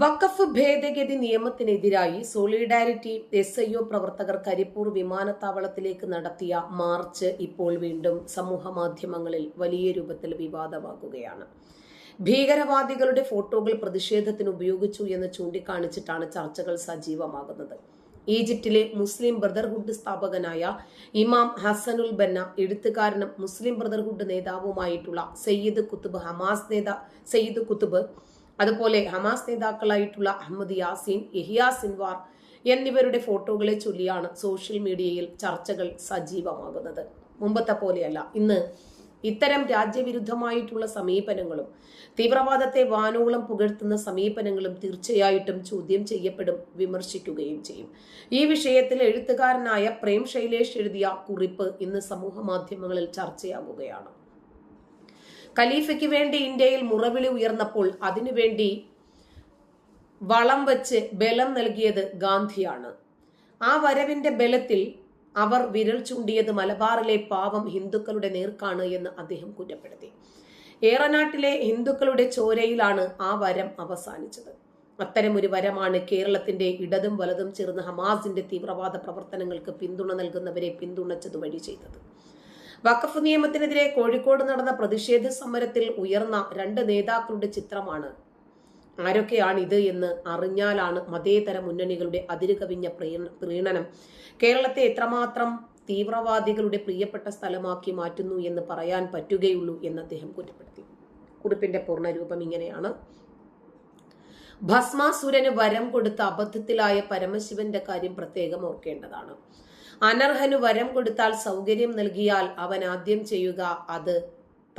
വഖഫ് ഭേദഗതി നിയമത്തിനെതിരായി solidarity S I O പ്രവർത്തകർ കരിപ്പൂർ വിമാനത്താവളത്തിലേക്ക് നടത്തിയ മാർച്ച് ഇപ്പോൾ വീണ്ടും സമൂഹ മാധ്യമങ്ങളിൽ വലിയ രൂപത്തിൽ വിവാദമാകുകയാണ്. ഭീകരവാദികളുടെ ഫോട്ടോകൾ പ്രതിഷേധത്തിന് ഉപയോഗിച്ചു എന്ന് ചൂണ്ടിക്കാണിച്ചിട്ടാണ് ചർച്ചകൾ സജീവമാകുന്നത്. ഈജിപ്തിലെ മുസ്ലിം ബ്രദർഹുഡ് സ്ഥാപകനായ ഇമാം ഹസനുൽ ബന്ന എഴുത്തുകാരനും മുസ്ലിം ബ്രദർഹുഡ് നേതാവുമായിട്ടുള്ള സയ്യിദ് കുത്തുബ് ഹമാസ് നേതാ സയ്യിദ് കുത്തുബ് അതുപോലെ ഹമാസ് നേതാക്കളായിട്ടുള്ള അഹമ്മദ് യാസീൻ യഹിയ സിൻവാർ എന്നിവരുടെ ഫോട്ടോകളെ ചൊല്ലിയാണ് സോഷ്യൽ മീഡിയയിൽ ചർച്ചകൾ സജീവമാകുന്നത്. മുമ്പത്തെ പോലെയല്ല. ഇന്ന് ഇത്തരം രാജ്യവിരുദ്ധമായിട്ടുള്ള സമീപനങ്ങളും തീവ്രവാദത്തെ വാനോളം പുകഴ്ത്തുന്ന സമീപനങ്ങളും തീർച്ചയായിട്ടും ചോദ്യം ചെയ്യപ്പെടും വിമർശിക്കുകയും ചെയ്യും. ഈ വിഷയത്തിൽ എഴുത്തുകാരനായ പ്രേം ശൈലേഷ് എഴുതിയ കുറിപ്പ് ഇന്ന് സമൂഹ മാധ്യമങ്ങളിൽ ചർച്ചയാകുകയാണ്. ഖലീഫയ്ക്ക് വേണ്ടി ഇന്ത്യയിൽ മുറവിളി ഉയർന്നപ്പോൾ അതിനുവേണ്ടി വളം വച്ച് ബലം നൽകിയത് ഗാന്ധിയാണ്. ആ വരവിന്റെ ബലത്തിൽ അവർ വിരൽ ചൂണ്ടിയത് മലബാറിലെ പാവം ഹിന്ദുക്കളുടെ നേർക്കാണ് എന്ന് അദ്ദേഹം കുറ്റപ്പെടുത്തി. ഏറനാട്ടിലെ ഹിന്ദുക്കളുടെ ചോരയിലാണ് ആ വരം അവസാനിച്ചത്. അത്തരമൊരു വരമാണ് കേരളത്തിന്റെ ഇടതും വലതും ചേർന്ന് ഹമാസിന്റെ തീവ്രവാദ പ്രവർത്തനങ്ങൾക്ക് പിന്തുണ നൽകുന്നവരെ പിന്തുണച്ചത് വഴി ചെയ്തത്. വഖഫ് നിയമത്തിനെതിരെ കോഴിക്കോട് നടന്ന പ്രതിഷേധ സമരത്തിൽ ഉയർന്ന രണ്ട് നേതാക്കളുടെ ചിത്രമാണ്. ആരൊക്കെയാണ് ഇത് എന്ന് അറിഞ്ഞാലാണ് മതേതര മുന്നണികളുടെ അതിരുകവിഞ്ഞ പ്രീണനം. കേരളത്തെ എത്രമാത്രം തീവ്രവാദികളുടെ പ്രിയപ്പെട്ട സ്ഥലമാക്കി മാറ്റുന്നു എന്ന് പറയാൻ പറ്റുകയുള്ളൂ എന്ന് അദ്ദേഹം കുറ്റപ്പെടുത്തി. കുറിപ്പിന്റെ പൂർണരൂപം ഇങ്ങനെയാണ്. ഭസ്മാസുരന് വരം കൊടുത്ത അബദ്ധത്തിലായ പരമശിവന്റെ കാര്യം പ്രത്യേകം ഓർക്കേണ്ടതാണ്. അനർഹന് വരം കൊടുത്താൽ സൗകര്യം നൽകിയാൽ അവൻ ആദ്യം ചെയ്യുക അത്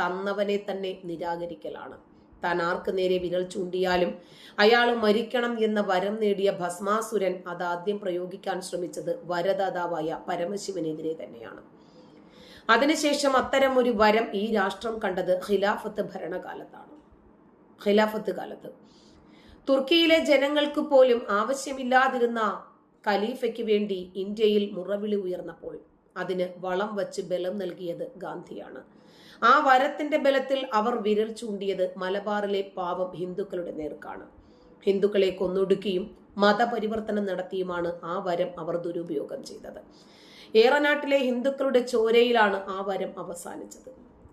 തന്നവനെ തന്നെ നിരാകരിക്കലാണ്. താൻ ആർക്ക് നേരെ വിരൽ ചൂണ്ടിയാലും അയാൾ മരിക്കണം എന്ന വരം നേടിയ ഭസ്മാസുരൻ അത് ആദ്യം പ്രയോഗിക്കാൻ ശ്രമിച്ചത് വരദാതാവായ പരമശിവനെതിരെ തന്നെയാണ്. അതിനുശേഷം അത്തരം ഒരു വരം ഈ രാഷ്ട്രം കണ്ടത് ഖിലാഫത്ത് ഭരണകാലത്താണ്. ഖിലാഫത്ത് കാലത്ത്. തുർക്കിയിലെ ജനങ്ങൾക്ക് പോലും ആവശ്യമില്ലാതിരുന്ന ഖലീഫയ്ക്ക് വേണ്ടി ഇന്ത്യയിൽ മുറവിളി ഉയർന്നപ്പോൾ അതിന് വളം വച്ച് ബലം നൽകിയത് ഗാന്ധിയാണ്. ആ വരത്തിന്റെ ബലത്തിൽ അവർ വിരൽ ചൂണ്ടിയത് മലബാറിലെ പാവം ഹിന്ദുക്കളുടെ നേർക്കാണ്. ഹിന്ദുക്കളെ കൊന്നൊടുക്കിയും മതപരിവർത്തനം നടത്തിയുമാണ് ആ വരം അവർ ദുരുപയോഗം ചെയ്തത്. ഏറനാട്ടിലെ ഹിന്ദുക്കളുടെ ചോരയിലാണ് ആ വരം അവസാനിച്ചത്.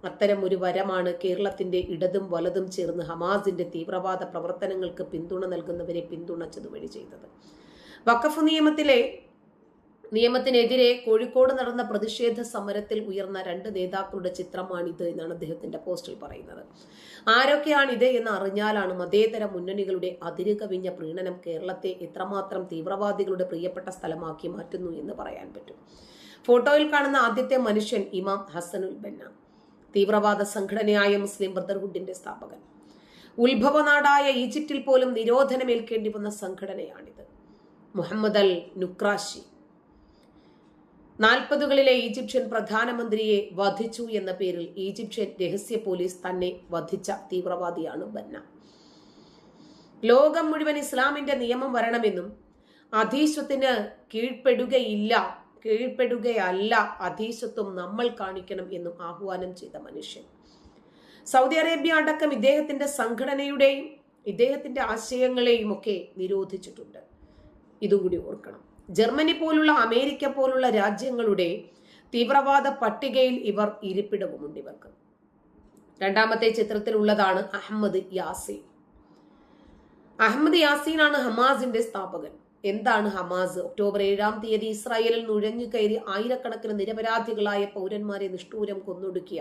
അത്തരം ഒരു വരമാണ് കേരളത്തിന്റെ ഇടതും വലതും ചേർന്ന് ഹമാസിന്റെ തീവ്രവാദ പ്രവർത്തനങ്ങൾക്ക് പിന്തുണ നൽകുന്നവരെ പിന്തുണച്ചത് വഴി ചെയ്തത്. വഖഫ് നിയമത്തിലെ നിയമത്തിനെതിരെ കോഴിക്കോട് നടന്ന പ്രതിഷേധ സമരത്തിൽ ഉയർന്ന രണ്ട് നേതാക്കളുടെ ചിത്രമാണിത് എന്നാണ് അദ്ദേഹത്തിന്റെ പോസ്റ്റിൽ പറയുന്നത്. ആരൊക്കെയാണിത് എന്ന് അറിഞ്ഞാലാണ് മതേതര മുന്നണികളുടെ അതിരുകവിഞ്ഞ പ്രീണനം കേരളത്തെ എത്രമാത്രം തീവ്രവാദികളുടെ പ്രിയപ്പെട്ട സ്ഥലമാക്കി മാറ്റുന്നു എന്ന് പറയാൻ പറ്റും. ഫോട്ടോയിൽ കാണുന്ന ആദ്യത്തെ മനുഷ്യൻ ഇമാം ഹസനുൽ ബന്ന. തീവ്രവാദ സംഘടനയായ മുസ്ലിം ബ്രദർഹുഡിന്റെ സ്ഥാപകൻ. ഉത്ഭവനാടായ ഈജിപ്തിൽ പോലും നിരോധനമേൽക്കേണ്ടി വന്ന സംഘടനയാണിത്. മുഹമ്മദ് അൽ നുക്രാഷി നാൽപ്പതുകളിലെ ഈജിപ്ഷ്യൻ പ്രധാനമന്ത്രിയെ വധിച്ചു എന്ന പേരിൽ ഈജിപ്ഷ്യൻ രഹസ്യ പോലീസ് തന്നെ വധിച്ച തീവ്രവാദിയാണ് ബന്ന. ലോകം മുഴുവൻ ഇസ്ലാമിന്റെ നിയമം വരണമെന്നും അധീശത്തിന് കീഴ്പ്പെടുകയില്ല കീഴ്പ്പെടുകയല്ല. അധീശത്വം നമ്മൾ കാണിക്കണം എന്നും ആഹ്വാനം ചെയ്ത മനുഷ്യൻ. സൗദി അറേബ്യ അടക്കം ഇദ്ദേഹത്തിന്റെ സംഘടനയുടെയും ഇദ്ദേഹത്തിന്റെ ആശയങ്ങളെയും ഒക്കെ നിരോധിച്ചിട്ടുണ്ട്. ഇതും കൂടി ഓർക്കണം. ജർമ്മനി പോലുള്ള അമേരിക്ക പോലുള്ള രാജ്യങ്ങളുടെ തീവ്രവാദ പട്ടികയിൽ ഇവർ ഇരിപ്പിടവുമുണ്ട് ഇവർക്ക്. രണ്ടാമത്തെ ചിത്രത്തിലുള്ളതാണ് അഹമ്മദ് യാസീൻ. അഹമ്മദ് യാസീനാണ് ഹമാസിന്റെ സ്ഥാപകൻ. എന്താണ് ഹമാസ്? ഒക്ടോബർ ഏഴാം തീയതി ഇസ്രായേലിൽ നുഴഞ്ഞു കയറി ആയിരക്കണക്കിന് നിരപരാധികളായ പൗരന്മാരെ നിഷ്ഠൂരം കൊന്നൊടുക്കിയ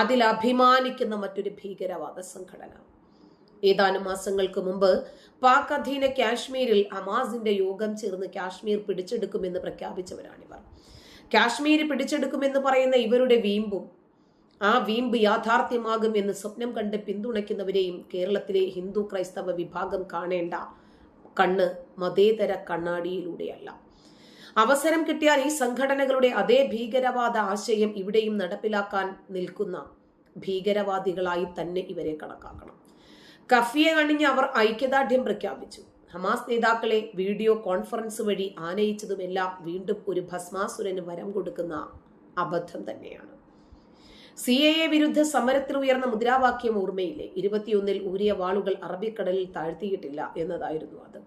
അതിൽ അഭിമാനിക്കുന്ന മറ്റൊരു ഭീകരവാദ സംഘടന. ഏതാനും മാസങ്ങൾക്ക് മുമ്പ് പാക് അധീന കാശ്മീരിൽ ഹമാസിന്റെ യോഗം ചേർന്ന് കാശ്മീർ പിടിച്ചെടുക്കുമെന്ന് പ്രഖ്യാപിച്ചവരാണിവർ. കാശ്മീർ പിടിച്ചെടുക്കുമെന്ന് പറയുന്ന ഇവരുടെ വീമ്പും ആ വീമ്പ് യാഥാർത്ഥ്യമാകും എന്ന് സ്വപ്നം കണ്ട് പിന്തുണയ്ക്കുന്നവരെയും കേരളത്തിലെ ഹിന്ദു ക്രൈസ്തവ വിഭാഗം കാണേണ്ട കണ്ണ് മതേതര കണ്ണാടിയിലൂടെയല്ല. അവസരം കിട്ടിയാൽ ഈ സംഘടനകളുടെ അതേ ഭീകരവാദ ആശയം ഇവിടെയും നടപ്പിലാക്കാൻ നിൽക്കുന്ന ഭീകരവാദികളായി തന്നെ ഇവരെ കണക്കാക്കണം. കഫിയെ അണിഞ്ഞ് അവർ ഐക്യദാർഢ്യം പ്രഖ്യാപിച്ചു. ഹമാസ് നേതാക്കളെ വീഡിയോ കോൺഫറൻസ് വഴി ആനയിച്ചതുമെല്ലാം വീണ്ടും ഒരു ഭസ്മാസുരന് വരം കൊടുക്കുന്ന അബദ്ധം തന്നെയാണ്. സി എ എ വിരുദ്ധ സമരത്തിൽ ഉയർന്ന മുദ്രാവാക്യം ഓർമ്മയില്ലേ ഇരുപത്തിയൊന്നിൽ ഊരിയ വാളുകൾ അറബിക്കടലിൽ താഴ്ത്തിയിട്ടില്ല എന്നതായിരുന്നു അത്.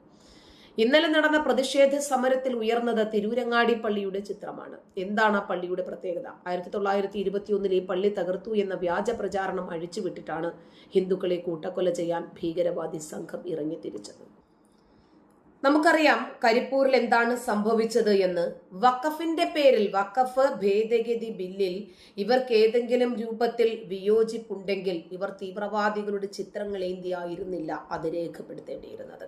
ഇന്നലെ നടന്ന പ്രതിഷേധ സമരത്തിൽ ഉയർന്നത് തിരൂരങ്ങാടി പള്ളിയുടെ ചിത്രമാണ്. എന്താണ് ആ പള്ളിയുടെ പ്രത്യേകത? ആയിരത്തി തൊള്ളായിരത്തി ഇരുപത്തിയൊന്നിൽ ഈ പള്ളി തകർത്തു എന്ന വ്യാജ പ്രചാരണം അഴിച്ചുവിട്ടിട്ടാണ് ഹിന്ദുക്കളെ കൂട്ടക്കൊല ചെയ്യാൻ ഭീകരവാദി സംഘം ഇറങ്ങിത്തിരിച്ചത്. നമുക്കറിയാം കരിപ്പൂരിൽ എന്താണ് സംഭവിച്ചത് എന്ന്. വഖഫിന്റെ പേരിൽ വഖഫ് ഭേദഗതി ബില്ലിൽ ഇവർക്ക് ഏതെങ്കിലും രൂപത്തിൽ വിയോജിപ്പുണ്ടെങ്കിൽ ഇവർ തീവ്രവാദികളുടെ ചിത്രങ്ങൾ ഏന്തിയായിരുന്നില്ല അത് രേഖപ്പെടുത്തേണ്ടിയിരുന്നത്.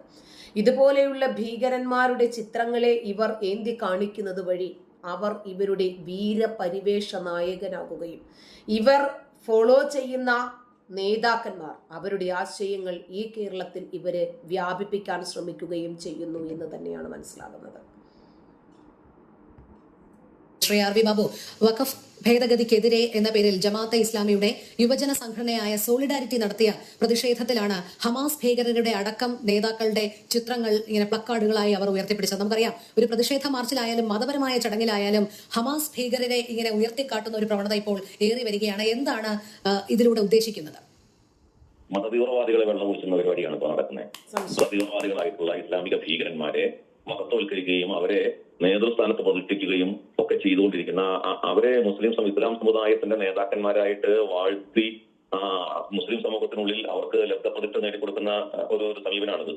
ഇതുപോലെയുള്ള ഭീകരന്മാരുടെ ചിത്രങ്ങളെ ഇവർ ഏന്തി കാണിക്കുന്നത് വഴി അവർ ഇവരുടെ വീരപരിവേഷ നായകനാകുകയും ഇവർ ഫോളോ ചെയ്യുന്ന നേതാക്കന്മാർ അവരുടെ ആശയങ്ങൾ ഈ കേരളത്തിൽ ഇവരെ വ്യാപിപ്പിക്കാൻ ശ്രമിക്കുകയും ചെയ്യുന്നു എന്ന് തന്നെയാണ് മനസ്സിലാകുന്നത്. Shri R V Babu. വഖഫ് ഭേദഗതിക്കെതിരെ എന്ന പേരിൽ ജമാഅത്തെ ഇസ്ലാമിയുടെ യുവജന സംഘടനയായ സോളിഡാരിറ്റി നടത്തിയ പ്രതിഷേധത്തിലാണ് ഹമാസ് ഭീകരരുടെ അടക്കം നേതാക്കളുടെ ചിത്രങ്ങൾ ഇങ്ങനെ പ്ലക്കാർഡുകളായി അവർ ഉയർത്തിപ്പിടിച്ചത്. നമുക്കറിയാം ഒരു പ്രതിഷേധ മാർച്ചിലായാലും മതപരമായ ചടങ്ങിലായാലും ഹമാസ് ഭീകരരെ ഇങ്ങനെ ഉയർത്തിക്കാട്ടുന്ന ഒരു പ്രവണത ഇപ്പോൾ ഏറി വരികയാണ്. എന്താണ് ഇതിലൂടെ ഉദ്ദേശിക്കുന്നത്? മതതീവ്രവാദികളെ വെള്ളം കുടിച്ചുന്ന പരിപാടിയാണ് ഇപ്പോൾ നടക്കുന്നത്. മതതീവ്രവാദികളായിട്ടുള്ള ഇസ്ലാമിക ഭീകരന്മാരെ മഹത്വവൽക്കരിക്കുകയും അവരെ നേതൃസ്ഥാനത്ത് പ്രതിഷ്ഠിക്കുകയും ഒക്കെ ചെയ്തുകൊണ്ടിരിക്കുന്ന അവരെ മുസ്ലിം ഇസ്ലാം സമുദായത്തിന്റെ നേതാക്കന്മാരായിട്ട് വാഴ്ത്തി മുസ്ലിം സമൂഹത്തിനുള്ളിൽ അവർക്ക് ലബ്ധപ്രതിഷ്ഠ നേടിക്കൊടുക്കുന്ന ഒരു ഒരു സമീപനാണിത്.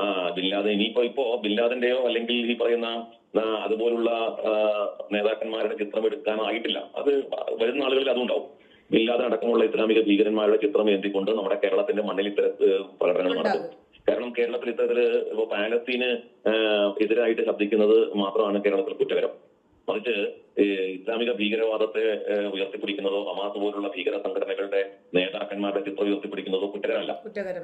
ആ, ബില്ലാദൻ ഇനിയിപ്പോ ഇപ്പോ ബില്ലാദന്റെയോ അല്ലെങ്കിൽ ഈ പറയുന്ന അതുപോലുള്ള നേതാക്കന്മാരുടെ ചിത്രം എടുക്കാനായിട്ടില്ല. അത് വരുന്ന ആളുകളിൽ അതുണ്ടാവും. ബില്ലാദൻ അടക്കമുള്ള ഇസ്ലാമിക ഭീകരന്മാരുടെ ചിത്രം എന്തിക്കൊണ്ട് നമ്മുടെ കേരളത്തിന്റെ മണ്ണിൽ ഇത്തരം പ്രകടനങ്ങൾ നടത്തും കാരണം കേരളത്തിൽ ഇത്തരത്തിൽ ഇപ്പൊ പാലസ്തീന് എതിരായിട്ട് ശബ്ദിക്കുന്നത് മാത്രമാണ് കേരളത്തിൽ കുറ്റകരം. മറിച്ച് ഇസ്ലാമിക ഭീകരവാദത്തെ ഉയർത്തിപ്പിടിക്കുന്നതോ ഹമാസ് പോലുള്ള ഭീകര സംഘടനകളുടെ നേതാക്കന്മാരുടെ ചിത്രം ഉയർത്തിപ്പിടിക്കുന്നതോ കുറ്റകരമല്ല.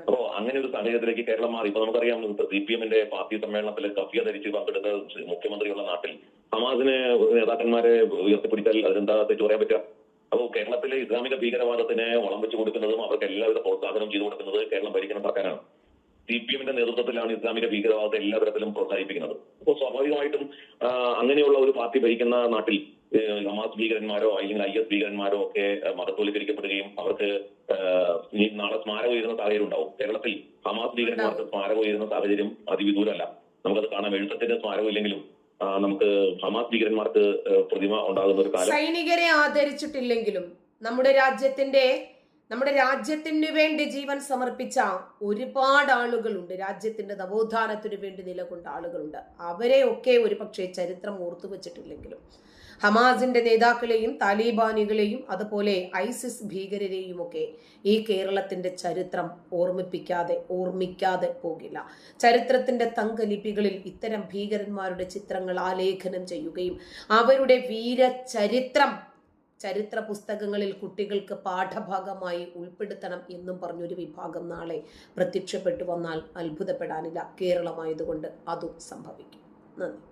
അപ്പോ അങ്ങനെ ഒരു സാഹചര്യത്തിലേക്ക് കേരളം മാറി. ഇപ്പൊ നമുക്കറിയാം സി പി എമ്മിന്റെ പാർട്ടി സമ്മേളനത്തിൽ കഫിയ ധരിച്ച് പങ്കെടുത്ത മുഖ്യമന്ത്രിയുള്ള നാട്ടിൽ ഹമാസിനെ നേതാക്കന്മാരെ ഉയർത്തിപ്പിടിച്ചാൽ അതിനെന്താ തെറ്റു പറയാൻ പറ്റുക? അപ്പോൾ കേരളത്തിലെ ഇസ്ലാമിക ഭീകരവാദത്തിന് വളം വെച്ചു കൊടുക്കുന്നതും അവർക്ക് എല്ലാവിധ പ്രോത്സാഹനം ചെയ്തു കൊടുക്കുന്നത് കേരളം ഭരിക്കുന്ന സർക്കാരാണ്. സി പി എമ്മിന്റെ നേതൃത്വത്തിലാണ് ഇസ്ലാമിക ഭീകരവാദത്തെ എല്ലാ തരത്തിലും പ്രോത്സാഹിപ്പിക്കുന്നത്. അപ്പോൾ സ്വാഭാവികമായിട്ടും അങ്ങനെയുള്ള ഒരു പാർട്ടി ഭരിക്കുന്ന നാട്ടിൽ നമാസ് ഭീകരന്മാരോ അല്ലെങ്കിൽ ഐ എസ് ഭീകരന്മാരോ ഒക്കെ മതത്തോലിക്കരിക്കപ്പെടുകയും അവർക്ക് നാളെ സ്മാരകം ഉയരുന്ന സാഹചര്യം ഉണ്ടാവും. കേരളത്തിൽ ഹമാസ് ഭീകരന്മാർക്ക് സ്മാരകം ഉയരുന്ന സാഹചര്യം അതിവിദൂരമല്ല. നമുക്കത് കാണാം. എഴുത്തച്ഛന്റെ സ്മാരകം ഇല്ലെങ്കിലും നമുക്ക് ഹമാസ് ഭീകരന്മാർക്ക് പ്രതിമ ഉണ്ടാകുന്ന ഒരു കാലം സൈനികരെ ആദരിച്ചിട്ടില്ലെങ്കിലും നമ്മുടെ രാജ്യത്തിന്റെ നമ്മുടെ രാജ്യത്തിന് വേണ്ടി ജീവൻ സമർപ്പിച്ച ഒരുപാട് ആളുകളുണ്ട്. രാജ്യത്തിന്റെ നവോത്ഥാനത്തിനു വേണ്ടി നിലകൊണ്ട ആളുകളുണ്ട്. അവരെയൊക്കെ ഒരുപക്ഷെ ചരിത്രം ഓർത്തു വെച്ചിട്ടില്ലെങ്കിലും. ഹമാസിന്റെ നേതാക്കളെയും താലിബാനികളെയും അതുപോലെ ഐസിസ് ഭീകരരെയും ഒക്കെ ഈ കേരളത്തിന്റെ ചരിത്രം ഓർമ്മിപ്പിക്കാതെ ഓർമ്മിക്കാതെ പോകില്ല. ചരിത്രത്തിന്റെ തങ്കലിപികളിൽ ഇത്തരം ഭീകരന്മാരുടെ ചിത്രങ്ങൾ ആലേഖനം ചെയ്യുകയും അവരുടെ വീരചരിത്രം ചരിത്ര പുസ്തകങ്ങളിൽ കുട്ടികൾക്ക് പാഠഭാഗമായി ഉൾപ്പെടുത്തണം എന്നും പറഞ്ഞൊരു വിഭാഗം നാളെ പ്രത്യക്ഷപ്പെട്ടു വന്നാൽ അത്ഭുതപ്പെടാനില്ല. കേരളമായതുകൊണ്ട് അതും സംഭവിക്കും. നന്ദി.